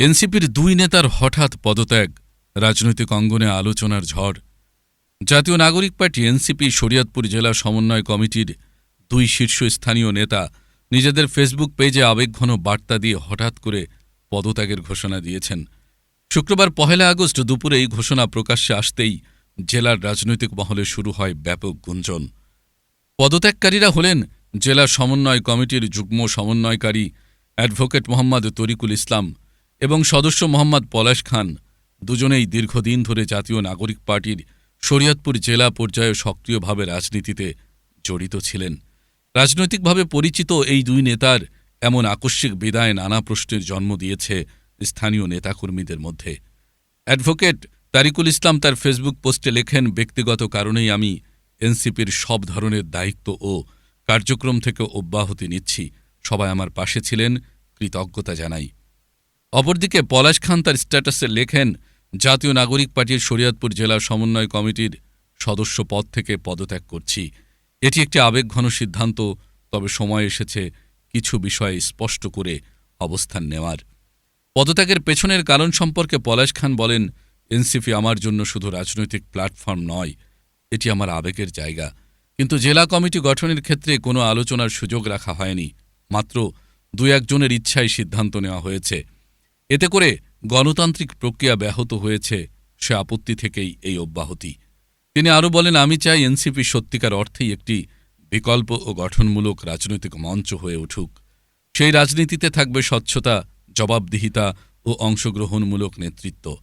এনসিপির দুই নেতার হঠাৎ পদত্যাগ, রাজনৈতিক অঙ্গনে আলোচনার ঝড়। জাতীয় নাগরিক পার্টি এনসিপি শরিয়তপুর জেলা সমন্বয় কমিটির দুই শীর্ষস্থানীয় নেতা নিজেদের ফেসবুক পেজে আবেগঘন বার্তা দিয়ে হঠাৎ করে পদত্যাগের ঘোষণা দিয়েছেন। শুক্রবার পহেলা আগস্ট দুপুরে এই ঘোষণা প্রকাশ্যে আসতেই জেলার রাজনৈতিক মহলে শুরু হয় ব্যাপক গুঞ্জন। পদত্যাগকারীরা হলেন জেলা সমন্বয় কমিটির যুগ্ম সমন্বয়কারী অ্যাডভোকেট মোহাম্মদ তরিকুল ইসলাম এবং সদস্য মোহাম্মদ পলাশ খান দুজনেই দীর্ঘদিন ধরে জাতীয় নাগরিক পার্টির শরীয়তপুর জেলা পর্যায়ে সক্রিয়ভাবে রাজনীতিতে জড়িত ছিলেন। রাজনৈতিকভাবে পরিচিত এই দুই নেতার এমন আকস্মিক বিদায় নানা প্রশ্নের জন্ম দিয়েছে স্থানীয় নেতাকর্মীদের মধ্যে। অ্যাডভোকেট তারিকুল ইসলাম তার ফেসবুক পোস্টে লেখেন, ব্যক্তিগত কারণেই আমি এনসিপির সব ধরনের দায়িত্ব ও কার্যক্রম থেকে অব্যাহতি নিচ্ছি। সবাই আমার পাশে ছিলেন। কৃতজ্ঞতা জানাই। অপরদিকে পলাশ খান তার স্ট্যাটাসে লেখেন, জাতীয় নাগরিক পার্টির শরীয়তপুর জেলা সমন্বয় কমিটির সদস্য পদ থেকে পদত্যাগ করছি। এটি একটি আবেগঘন সিদ্ধান্ত, তবে সময় এসেছে কিছু বিষয়ে স্পষ্ট করে অবস্থান নেওয়ার। পদত্যাগের পেছনের কারণ সম্পর্কে পলাশ খান বলেন, এনসিপি আমার জন্য শুধু রাজনৈতিক প্ল্যাটফর্ম নয়, এটি আমার আবেগের জায়গা। কিন্তু জেলা কমিটি গঠনের ক্ষেত্রে কোনো আলোচনার সুযোগ রাখা হয়নি। মাত্র দু একজনের ইচ্ছায় সিদ্ধান্ত নেওয়া হয়েছে। এতে করে গণতান্ত্রিক প্রক্রিয়া ব্যাহত হয়েছে সে আপত্তি থেকেই এই অব্যাহতি। তিনি আরও বলেন, আমি চাই এনসিপি সত্যিকার অর্থেই একটি বিকল্প ও গঠনমূলক রাজনৈতিক মঞ্চ হয়ে উঠুক। সেই রাজনীতিতে থাকবে স্বচ্ছতা, জবাবদিহিতা ও অংশগ্রহণমূলক নেতৃত্ব।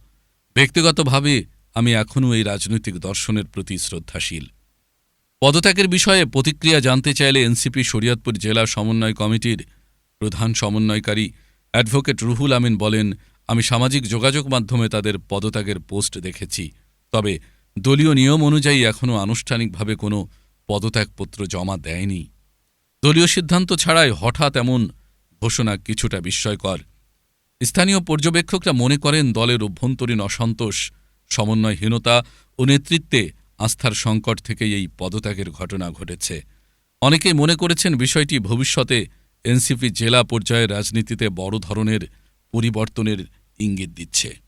ব্যক্তিগতভাবে আমি এখনও এই রাজনৈতিক দর্শনের প্রতি শ্রদ্ধাশীল। পদত্যাগের বিষয়ে প্রতিক্রিয়া জানতে চাইলে এনসিপি শরীয়তপুর জেলা সমন্বয় কমিটির প্রধান সমন্বয়কারী অ্যাডভোকেট রুহুল আমিন বলেন, আমি সামাজিক যোগাযোগ মাধ্যমে তাদের পদত্যাগের পোস্ট দেখেছি। তবে দলীয় নিয়ম অনুযায়ী এখনও আনুষ্ঠানিকভাবে কোনো পদত্যাগপত্র জমা দেয়নি। দলীয় সিদ্ধান্ত ছাড়াই হঠাৎ এমন ঘোষণা কিছুটা বিস্ময়কর। স্থানীয় পর্যবেক্ষকরা মনে করেন দলের অভ্যন্তরীণ অসন্তোষ, সমন্বয়হীনতা ও নেতৃত্বে আস্থার সংকট থেকেই এই পদত্যাগের ঘটনা ঘটেছে। অনেকেই মনে করেছেন বিষয়টি ভবিষ্যতে এনসিপি জেলা পর্যায়ে রাজনীতিতে বড় ধরনের পরিবর্তনের ইঙ্গিত দিচ্ছে।